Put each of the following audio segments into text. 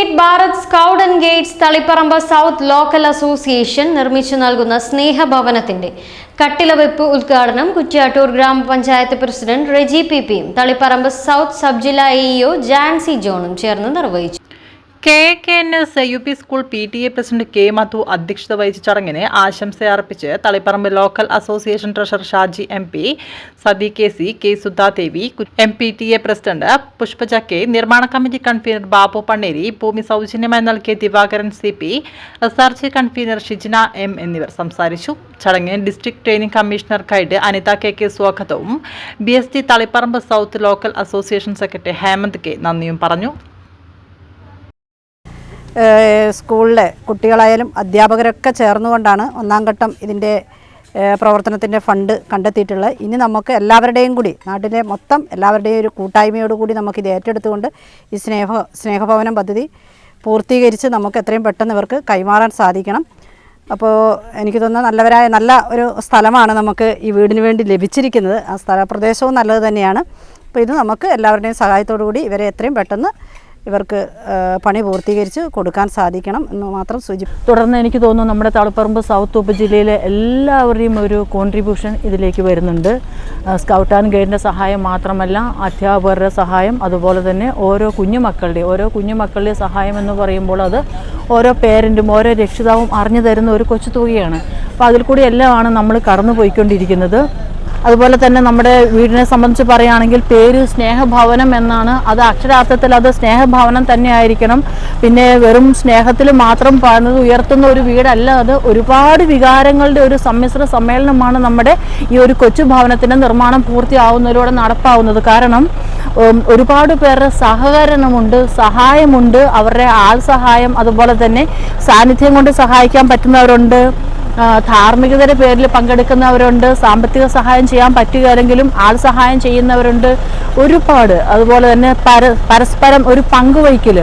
State Bharat scout and guides Taliparamba south local association നിർമ്മിച്ചു നൽകുന്ന സ്നേഹഭവനത്തിന്റെ കട്ടിലവെപ്പ് ഉദ്ഘാടനം കുറ്റ്യാട്ടൂർ ഗ്രാമപഞ്ചായത്ത് പ്രസിഡന്റ് റെജി പി പിയും തളിപ്പറമ്പ് സൗത്ത് സബ് ജില്ലാ എഇഒ ജാൻസി ജോണും ചേർന്ന് നിർവഹിച്ചു. K K N S U P school P T A president K Madhu അധ്യക്ഷത വഹിച്ച ചടങ്ങിന് ആശംസയർപ്പിച്ച് Taliparamba local association treasurer Shaji M P Sathi K C K Sudhadevi M P T A president Pushpaja K നിർമ്മാണ committee convener Babu Panneri ഭൂമി സൗജന്യമായി നൽകിയ Divakaran C P G convener Shijina M എന്നിവർ സംസാരിച്ചു. ചടങ്ങിന് district training commissioner guide Anitha K K സ്വാഗതവും. B S T Taliparamba south local association secretary Hemanth K നന്ദിയും പറഞ്ഞു. സ്കൂളിലെ കുട്ടികളായാലും അധ്യാപകരൊക്കെ ചേർന്നുകൊണ്ടാണ് ഒന്നാം ഘട്ടം ഇതിന്റെ പ്രവർത്തനത്തിന്റെ ഫണ്ട് കണ്ടെത്തിയിട്ടുള്ളത്. ഇനി നമുക്ക് എല്ലാവരുടെയും കൂടി നാട്ടിലെ മൊത്തം എല്ലാവരുടെയും ഒരു കൂട്ടായ്മയോടുകൂടി നമുക്കിത് ഏറ്റെടുത്തുകൊണ്ട് ഈ സ്നേഹ സ്നേഹഭവനം പദ്ധതി പൂർത്തീകരിച്ച് നമുക്ക് എത്രയും പെട്ടെന്ന് ഇവർക്ക് കൈമാറാൻ സാധിക്കണം. അപ്പോൾ എനിക്ക് തോന്നുന്ന നല്ലവരായ നല്ല ഒരു സ്ഥലമാണ് നമുക്ക് ഈ വീടിന് വേണ്ടി ലഭിച്ചിരിക്കുന്നത്. ആ സ്ഥല പ്രദേശവും നല്ലത് തന്നെയാണ്. അപ്പോൾ ഇത് നമുക്ക് എല്ലാവരുടെയും സഹായത്തോടു കൂടി ഇവരെ എത്രയും പെട്ടെന്ന് ഇവർക്ക് പണി പൂർത്തീകരിച്ച് കൊടുക്കാൻ സാധിക്കണം എന്ന് മാത്രം സൂചി തുടർന്ന് എനിക്ക് തോന്നുന്നു നമ്മുടെ തളിപ്പറമ്പ് സൗത്ത് ഉപജില്ലയിലെ എല്ലാവരുടെയും ഒരു കോൺട്രിബ്യൂഷൻ ഇതിലേക്ക് വരുന്നുണ്ട്. സ്കൗട്ട് ആൻഡ് ഗൈഡിന്റെ സഹായം മാത്രമല്ല അധ്യാപകരുടെ സഹായം അതുപോലെ തന്നെ ഓരോ കുഞ്ഞുമക്കളുടെ ഓരോ കുഞ്ഞുമക്കളുടെ സഹായം എന്ന് പറയുമ്പോൾ അത് ഓരോ പേരന്റും ഓരോ രക്ഷിതാവും അറിഞ്ഞു തരുന്ന ഒരു കൊച്ചു തുകയാണ്. അപ്പോൾ അതിൽ കൂടി എല്ലാമാണ് നമ്മൾ കടന്നു പോയിക്കൊണ്ടിരിക്കുന്നത് അതുപോലെ തന്നെ നമ്മുടെ വീടിനെ സംബന്ധിച്ച് പറയുകയാണെങ്കിൽ പേര് സ്നേഹഭവനം എന്നാണ്. അത് അക്ഷരാർത്ഥത്തിൽ അത് സ്നേഹഭവനം തന്നെ ആയിരിക്കണം പിന്നെ വെറും സ്നേഹത്തിൽ മാത്രം പറഞ്ഞത് ഉയർത്തുന്ന ഒരു വീടല്ല അത്. ഒരുപാട് വികാരങ്ങളുടെ ഒരു സമ്മിശ്ര സമ്മേളനമാണ് നമ്മുടെ ഈ ഒരു കൊച്ചു ഭവനത്തിന്റെ നിർമ്മാണം പൂർത്തിയാവുന്നതിലൂടെ നടപ്പാവുന്നത്. കാരണം ഒരുപാട് പേരുടെ സഹകരണമുണ്ട് സഹായമുണ്ട്. അവരുടെ ആൾ സഹായം അതുപോലെ തന്നെ സാന്നിധ്യം കൊണ്ട് സഹായിക്കാൻ പറ്റുന്നവരുണ്ട്. ധാർമ്മികതയുടെ പേരിൽ പങ്കെടുക്കുന്നവരുണ്ട് സാമ്പത്തിക സഹായം ചെയ്യാൻ പറ്റുകയല്ലെങ്കിലും ആൾ സഹായം ചെയ്യുന്നവരുണ്ട്. ഒരുപാട്. അതുപോലെ തന്നെ പര പരസ്പരം ഒരു പങ്കുവയ്ക്കൽ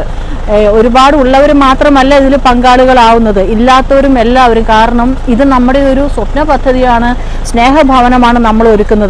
ഒരുപാട് ഉള്ളവർ മാത്രമല്ല ഇതിൽ പങ്കാളികളാവുന്നത്. ഇല്ലാത്തവരും എല്ലാവരും. കാരണം ഇത് നമ്മുടെ ഒരു സ്വപ്ന പദ്ധതിയാണ് സ്നേഹഭവനമാണ് നമ്മൾ ഒരുക്കുന്നത്.